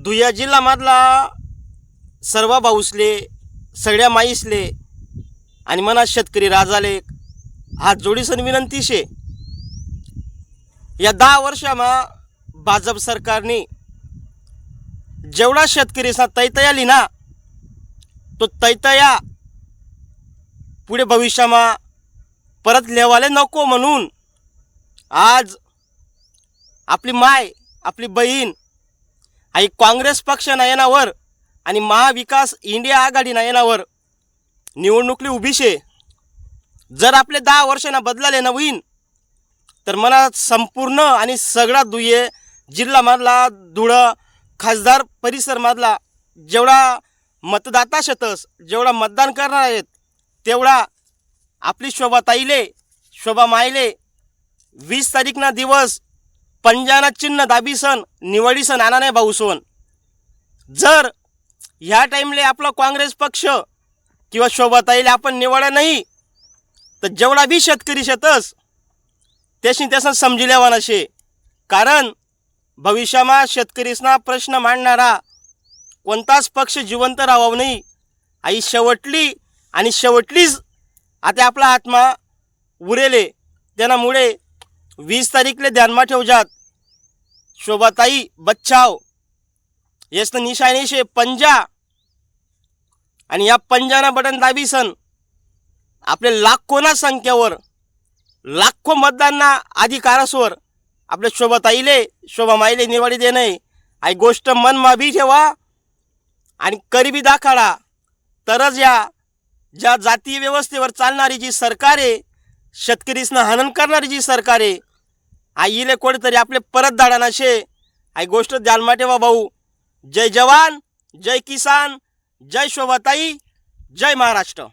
दुय्या जिल्हा मधला सर्व भाऊसले सगळ्या माईसले आणि मनात शेतकरी राजाले हात जोडीसन विनंती शे या दहा वर्षामा भाजप सरकारने जेवढा शेतकरीचा तैतया लिना तो तैतया पुढे भविष्यामा परत लेवाले नको म्हणून आज आपली माय आपली बहीण आई काँग्रेस पक्ष नयनावर आणि महाविकास इंडिया आघाडी नयनावर निवडणुकली उभी शे. जर आपले दहा वर्षांना बदलाले ना होईन तर मला संपूर्ण आणि सगळा दुये जिल्हामधला धुळं खासदार परिसरमधला जेवढा मतदाता शतस जेवढा मतदान करणार आहेत तेवढा आपली शोभा ताईले शोभा मायले वीस तारीखना दिवस पंजाना चिन्ह दाबीसन निवडीसन आणा नाही भाऊसोन जर ह्या टाईमले आपला काँग्रेस पक्ष किंवा शोभाताईले आपण निवडा नाही तर जेवढा बी शेतकरी शेतस त्याशी त्यासन समजिल्यावान असे कारण भविष्यामा शेतकरीसना प्रश्न मांडणारा कोणताच पक्ष जिवंत राहावा नाही. आई शेवटली आणि शेवटलीच आता आपला आत्मा उरेले. त्यामुळे वीस तारीखले ध्यानमा ठेवजात. शोभाताई बच्चाव. येस निशाणी शे पंजा. आणि या पंजाना बटन दाबीसन. आपले लाखोना संख्येवर लाखो मतदारांना अधिकारसवर आपल्या शोभाताईले शोभामाईले निवाडी देणे. आई गोष्ट मनमा बी ठेवा आणि करीबी दाखाडा. तरच या ज्या जातीय व्यवस्थेवर चालणारी जी सरकार आहे शेतकरीसनं हनन करणारी जी सरकार आहे आईले कोणीतरी आपले परत धाडा शे आई गोष्ट ध्यानमा ठेवा भाऊ. जय जवान जय किसान जय शोभाताई जय महाराष्ट्र.